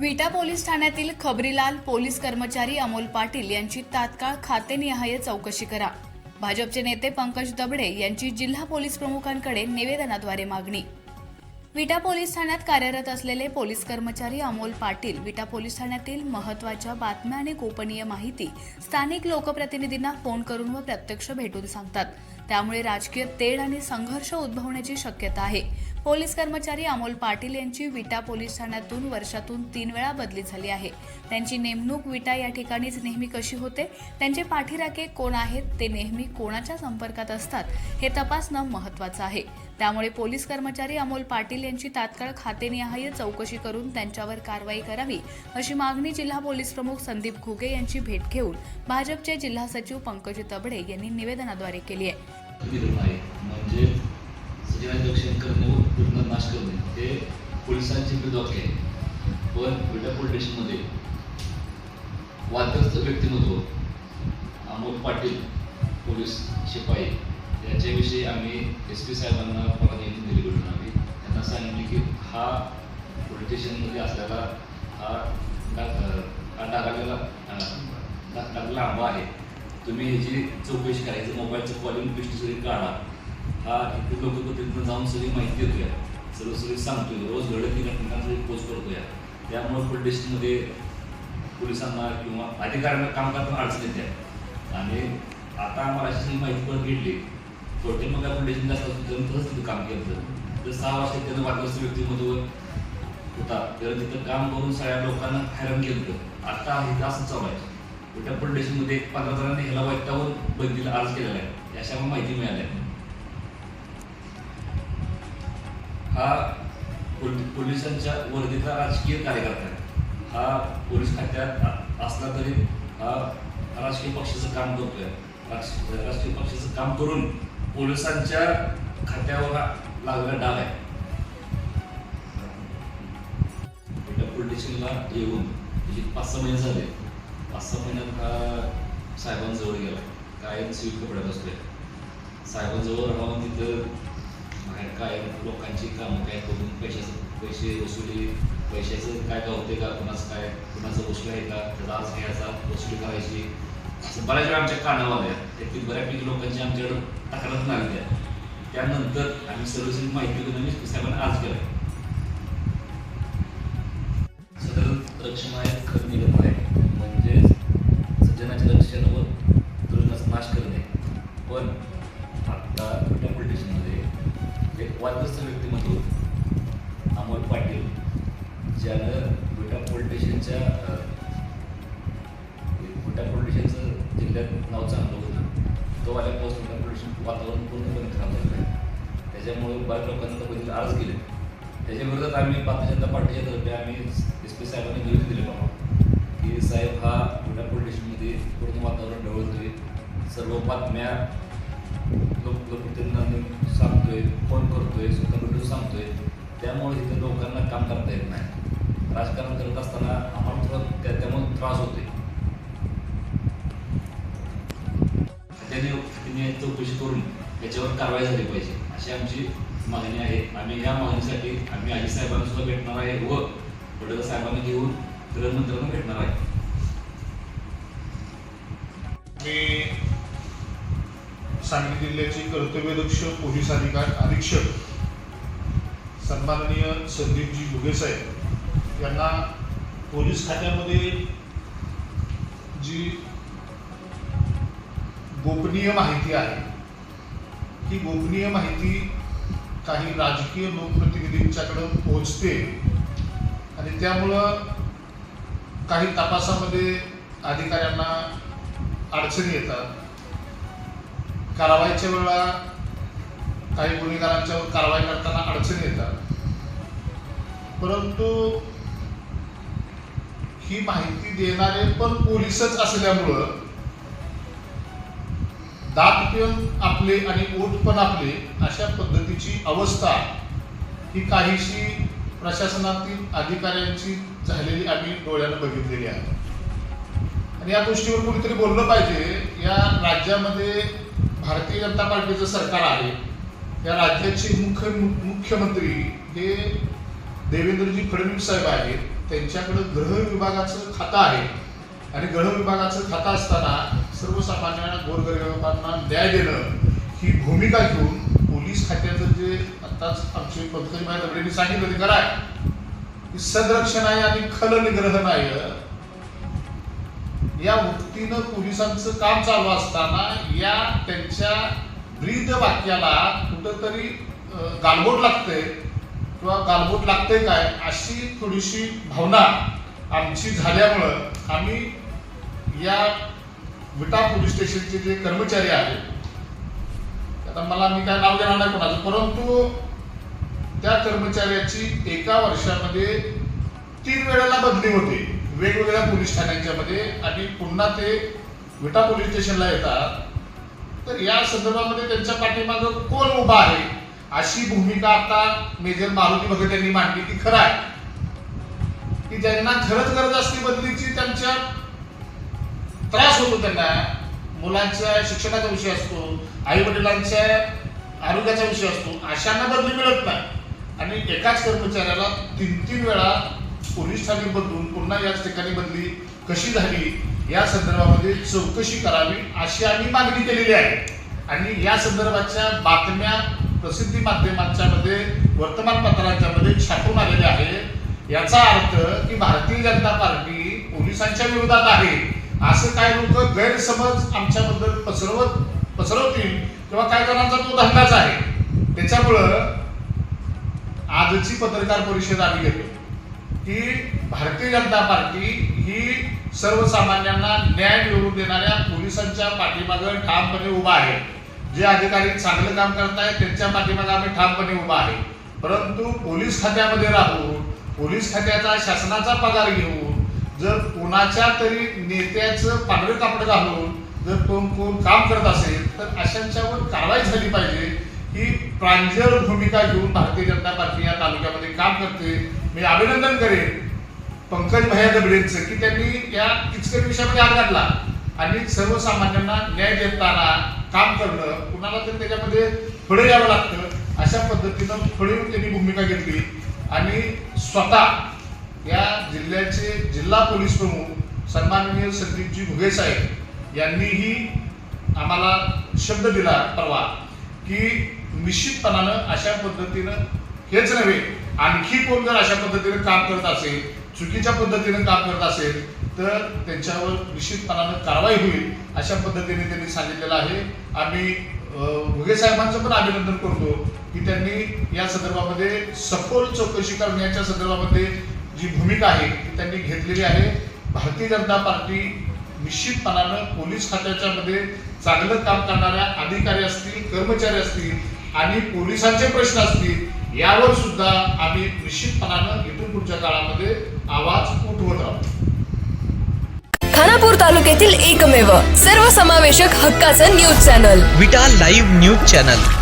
विटा पोलीस ठाण्यातील खबरीलाल पोलीस कर्मचारी अमोल पाटील यांची तात्काळ खातेनिहाय चौकशी करा. भाजपचे नेते पंकज दबडे यांची जिल्हा पोलीस प्रमुखांकडे निवेदनाद्वारे मागणी. विटा पोलीस ठाण्यात कार्यरत असलेले पोलीस कर्मचारी अमोल पाटील विटा पोलीस ठाण्यातील महत्त्वाच्या बातम्या आणि गोपनीय माहिती स्थानिक लोकप्रतिनिधींना फोन करून व प्रत्यक्ष भेटून सांगतात. त्यामुळे राजकीय तेढ आणि संघर्ष उद्भवण्याची शक्यता आहे. पोलीस कर्मचारी अमोल पाटील यांची विटा पोलीस ठाण्यातून वर्षातून तीन वेळा बदली झाली आहे. त्यांची नेमणूक विटा या ठिकाणीच नेहमी कशी होते? त्यांचे पाठीराखे कोण आहेत? ते नेहमी कोणाच्या संपर्कात असतात? हे तपासणं महत्त्वाचं आहे. त्यामुळे पोलीस कर्मचारी अमोल पाटील यांची तात्काळ खातेनिहाय चौकशी करून त्यांच्यावर कारवाई करावी अशी मागणी जिल्हा पोलीस प्रमुख संदीप घुगे यांची भेट घेऊन भाजपचे जिल्हा सचिव पंकज तबडे यांनी निवेदनाद्वारे केली आहे. म्हणजे नाश करणे हे पोलिसांचे विरोधात आहे पण विटा पोलीस स्टेशनमध्ये वादग्रस्त व्यक्तिमत्व अमोल पाटील पोलीस शिपाई याच्याविषयी आम्ही एस पी साहेबांना परवानगी दिली घडून आम्ही. त्यांना सांगितले की हा पोलीस स्टेशनमध्ये असलेला हा डा- हा आंबा आहे. तुम्ही ह्याची चौकशी करायची मोबाईलचं कॉलिंग पिस्टी सगळी काढा. हा इथे लोक जाऊन सगळी माहिती देतोय सर्व सगळी सांगतोय. रोज घडत ती पोस्ट करतो पोस्ट त्यामुळे पोलीस स्टेशनमध्ये पोलिसांना किंवा अधिकाऱ्यांना काम करताना अडचण येते. आणि आता आम्हाला अशी माहिती पण भेटली. थोडे मग आपण स्टेशन जास्त असतो तसंच तिथं काम केलं तर सहा वर्षात त्यानं वादग्रस्त व्यक्तिमत्व होता. तर तिथं काम करून सगळ्या लोकांना हैराण केलं होतं. आता हे असं चालू आहे. विटा पोलीस स्टेशनमध्ये एक पंधरा जणांनी ह्याला वैतावून बंदीला अर्ज केलेला आहे. याच्यावर माहिती मिळाली आहे. हा पोलिसांच्या वर्दीचा राजकीय कार्यकर्ता आहे. हा पोलीस खात्यात असला तरी हा राजकीय पक्षाचं काम करतोय. राजकीय पक्षाचं काम करून पोलिसांच्या खात्यावर लागला लागलेला डाग आहे. स्टेशनला येऊन त्याचे पाच सहा महिने झाले. पाच सहा महिन्यात हा साहेबांजवळ गेला. काय सिव्हिल कपड्यात असतोय साहेबांजवळ राहून तिथं बाहेर काय लोकांची कामं काय करून पैशाचं पैसे वसुली पैशाचं काय का होते का कुणाचं काय कुणाचं वसूल आहे का त्याचा आज घ्यायचा वसुली करायची. असं बऱ्याच वेळा आमच्या कानावर आल्या. त्यातील बऱ्यापैकी लोकांची आमच्याकडं तक्रार लागल्या त्यानंतर आम्ही सर्व माहिती घेऊन आम्ही साहेबांना आज केलं सदर रक्षण आहे खरं निगम आहे. म्हणजे सज्जनाचे रक्षण व दुर्गाचा नाश करणे. पण आता विटा एक वादग्रस्त व्यक्तिमत्व अमोल पाटील ज्यानं विटा पोलीस स्टेशनच्या विटा पोलीस स्टेशनचं जिल्ह्यात नाव चांगलं होतं. तो आल्यापासून विटा पोलीस स्टेशन वातावरण पूर्णपणे खराब झालं आहे. त्याच्यामुळे बऱ्याच लोकांना बदल अर्ज केले त्याच्या विरोधात आम्ही भारतीय जनता पार्टीच्या तर्फे आम्ही एस पी साहेबांनी निवेदन दिले बाबा. की साहेब हा विटा पोलीस स्टेशनमध्ये पूर्ण वातावरण ढवळतोय. सर्व बातम्या लोक लोकप्रतिनिधींना करतोय फोन करतोय स्वतः व्हिडिओ सांगतोय. त्यामुळे इथे लोकांना काम करता येत नाही. राजकारण करत असताना आम्हाला थोडा त्या त्यामुळे त्रास होतोय. त्याने त्याने चौकशी करून याच्यावर कारवाई झाली पाहिजे. अशी आमची मागणी आहे. आम्ही या मागणीसाठी आम्ही आजी साहेबांना सुद्धा भेटणार आहे व वडील साहेबांना घेऊन गृहमंत्र्यांना भेटणार आहे. मी सांगली जिल्ह्याचे कर्तव्यदक्ष पोलीस अधिकार अधीक्षक सन्माननीय संदीपजी भुगेसाहेब यांना पोलीस खात्यामध्ये जी गोपनीय माहिती आहे ही गोपनीय माहिती काही राजकीय लोकप्रतिनिधींच्याकडं पोहोचते आणि त्यामुळं काही तपासामध्ये अधिकाऱ्यांना अडचणी येतात. कारवाईच्या वेळा काही गुन्हेगारांच्यावर कारवाई करताना अडचणी येतात. परंतु ही माहिती देणारे पण पोलीसच असल्यामुळं दात पण आपले आणि ओठ पण आपले अशा पद्धतीची अवस्था ही काहीशी प्रशासनातील अधिकाऱ्यांची झालेली आम्ही डोळ्यानं बघितलेली आहे. आणि या गोष्टीवर कुणीतरी बोललं पाहिजे या राज्यामध्ये भारतीय जनता पार्टीचं सरकार आहे या राज्याचे मुख्य मुख्यमंत्री हे देवेंद्रजी फडणवीस साहेब आहेत त्यांच्याकडं गृह विभागाचं खातं आहे. आणि गृह विभागाचं खातं असताना सर्वसामान्यांना गोरगरिबांना न्याय देणं ही भूमिका घेऊन पोलीस खात्याचं जे आत्ताच आमचे पंकज भाई सांगितलं ते करा आहे. की संरक्षण आहे आणि खल निग्रह नाही या वृत्तीनं पोलिसांचं काम चालू असताना या त्यांच्या ब्रीद वाक्याला कुठंतरी गालबोट लागतंय. किंवा गालबोट लागते काय? अशी थोडीशी भावना आमची झाल्यामुळं आम्ही या विटा पोलीस स्टेशनचे जे कर्मचारी आहेत आता मला मी काय नाव देणार नाही कोणाचं परंतु त्या कर्मचाऱ्याची एका वर्षामध्ये तीन वेळेला बदली होते. वेगवेगळ्या पोलीस ठाण्यांच्या मध्ये आणि पुन्हा ते विटा पोलीस स्टेशनला येतात. तर या संदर्भामध्ये त्यांच्या पाठीमागं कोण उभा आहे? अशी भूमिका आता मेजर मारुती भगत यांनी मांडली ती खरं आहे. की ज्यांना खरंच गरज असते बदलीची त्यांच्या त्रास होतो त्यांना. मुलांच्या शिक्षणाचा विषय असतो आई वडिलांच्या आरोग्याचा विषय असतो अशांना बदली मिळत नाही. आणि एकाच कर्मचाऱ्याला तीन तीन वेळा पोलीस ठाणे बदलून पुन्हा याच ठिकाणी बदली कशी झाली या संदर्भामध्ये चौकशी करावी अशी आम्ही मागणी केलेली आहे. आणि या संदर्भाच्या बातम्या प्रसिद्धी माध्यमांच्या मध्ये वर्तमानपत्रांच्या मध्ये छापून आलेल्या आहे. याचा अर्थ की भारतीय जनता पार्टी पोलिसांच्या विरोधात आहे. असं काय लोक गैरसमज आमच्याबद्दल पसरवत पसरवतील किंवा काय जणांचा तो धंदाच आहे. त्याच्यामुळं आजची पत्रकार परिषद आम्ही घेतो. की भारतीय जनता पार्टी ही सर्वसामान्यांना न्याय मिळवून देणाऱ्या पोलिसांच्या पाठीमागं ठामपणे उभा आहे. जे अधिकारी चांगलं काम करत आहेत त्यांच्या पाठीमागं आम्ही ठामपणे उभा आहे. परंतु पोलीस खात्यामध्ये राहून पोलीस खात्याचा शासनाचा पगार घेऊन जर कोणाच्या तरी नेत्याचं पांढरे कापड घालून जर कोण कोण काम करत असेल तर अशांच्यावर कारवाई झाली पाहिजे. ही प्रांजळ भूमिका घेऊन भारतीय जनता पार्टी या तालुक्यामध्ये काम करते. मी अभिनंदन करेन पंकज भाया दबडेंचं की त्यांनी या किचकट विषयामध्ये हात घातला. आणि सर्वसामान्यांना न्याय देताना काम करणं कुणाला तर त्याच्यामध्ये पुढे यावं लागतं अशा पद्धतीनं पुढे त्यांनी भूमिका घेतली. आणि स्वतः या जिल्ह्याचे जिल्हा पोलीस प्रमुख सन्माननीय संदीपजी भुगेसाहेब यांनीही आम्हाला शब्द दिला परवा की निश्चितपणानं अशा पद्धतीनं हेच नव्हे आणखी कोण जर अशा पद्धतीने काम करत असेल चुकीच्या पद्धतीने काम करत असेल तर त्यांच्यावर निश्चितपणानं कारवाई होईल अशा पद्धतीने त्यांनी सांगितलेलं आहे. आम्ही भुगे साहेबांचं पण अभिनंदन करतो की त्यांनी या संदर्भामध्ये सखोल चौकशी करण्याच्या संदर्भामध्ये जी भूमिका आहे ती त्यांनी घेतलेली आहे. भारतीय जनता पार्टी निश्चितपणानं पोलीस खात्याच्या मध्ये चांगलं काम करणाऱ्या अधिकारी असतील कर्मचारी असतील आणि पोलिसांचे प्रश्न असतील यावर सुद्धा आम्ही निश्चितपणानं इथून पुढच्या काळामध्ये आवाज उठवत राहू खानापूर तालुक्यातील एकमेव सर्वसमावेशक हक्काचं news channel. Vita live news channel.